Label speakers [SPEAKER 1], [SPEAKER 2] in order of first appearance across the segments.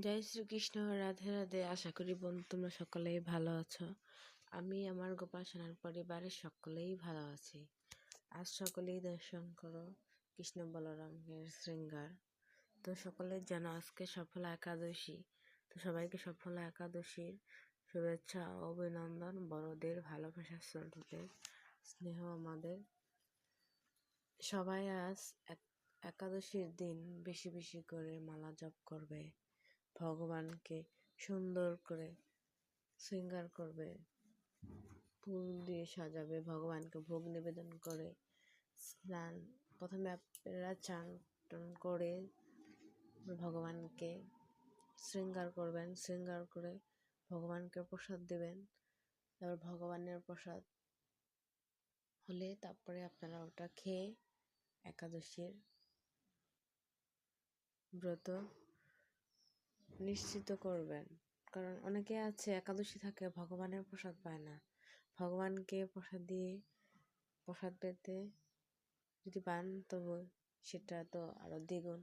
[SPEAKER 1] জয় শ্রীকৃষ্ণ, রাধে রাধে। আশা করি বন্ধু, তোমরা সকলেই ভালো আছো। আমি আমার গোপাল সোনার পরিবারের সকলেই ভালো আছি। আজ সকলেই দর্শন করো কৃষ্ণ বলরামের শৃঙ্গার। তো সকলের যেন আজকে সফল একাদশী। তো সবাইকে সফল একাদশীর শুভেচ্ছা অভিনন্দন। বড়দের ভালোবাসা ছোটদের স্নেহ আমাদের। সবাই আজ এক- একাদশীর দিন বেশি বেশি করে মালা জপ করবে। ভগবানকে সুন্দর করে শৃঙ্গার করবে, ফুল দিয়ে সাজাবে, ভগবানকে ভোগ নিবেদন করে, স্নান, প্রথমে আপনারা চান টান করে ভগবানকে শৃঙ্গার করবেন, শৃঙ্গার করে ভগবানকে প্রসাদ দেবেন, তারপর ভগবানের প্রসাদ হলে তারপরে আপনারা ওটা খেয়ে একাদশীর ব্রত নিশ্চিত করবেন। কারণ অনেকে আছে, একাদশী থাকে, ভগবানের প্রসাদ পায় না। ভগবানকে প্রসাদ দিয়ে প্রসাদ পেতে যদি পান, তবে সেটা তো আরও দ্বিগুণ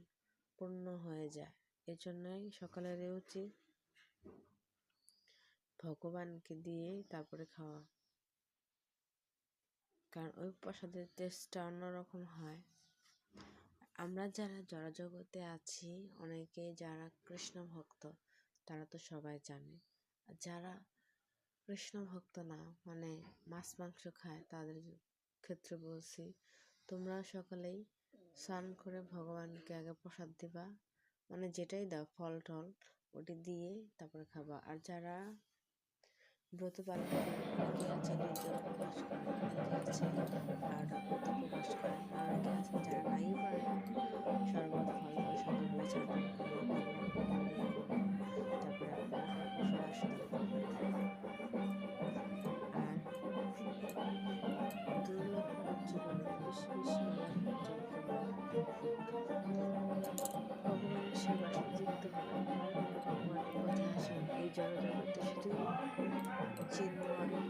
[SPEAKER 1] পূর্ণ হয়ে যায়। এর জন্যই সকলেরই উচিত ভগবানকে দিয়ে তারপরে খাওয়া। কারণ ওই প্রসাদের টেস্টটা অন্যরকম হয়। আমরা যারা জড়জগতে আছি অনেকে যারা কৃষ্ণ ভক্ত, তারা তো সবাই জানে। আর যারা কৃষ্ণ ভক্ত না মানে মাছ মাংস খায়, তাদের ক্ষেত্রে বলছি, তোমরা সকলেই স্নান করে ভগবানকে আগে প্রসাদ দিবা। মানে যেটাই দাও ফল টল ওটি দিয়ে তারপরে খাবা। আর যারা ব্রত পালন করে অনেকে আছে নির্জল উপবাস করে অনেকে আছে আর ব্রত উপবাস করে অনেকে আছে যারা নাই ফল করবে। তারপরে আর ভগবানের যুক্ত ভগবানের পথে আসেন এই জড়জগতে শুধু চিন্ময় জগৎ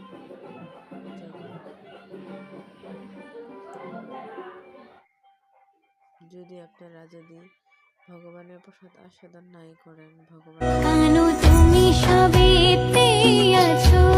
[SPEAKER 1] যদি আপনারা যদি ভগবানের প্রসাদ আস্বাদন নাই করেন, ভগবান
[SPEAKER 2] তুমি সবেতে আছো।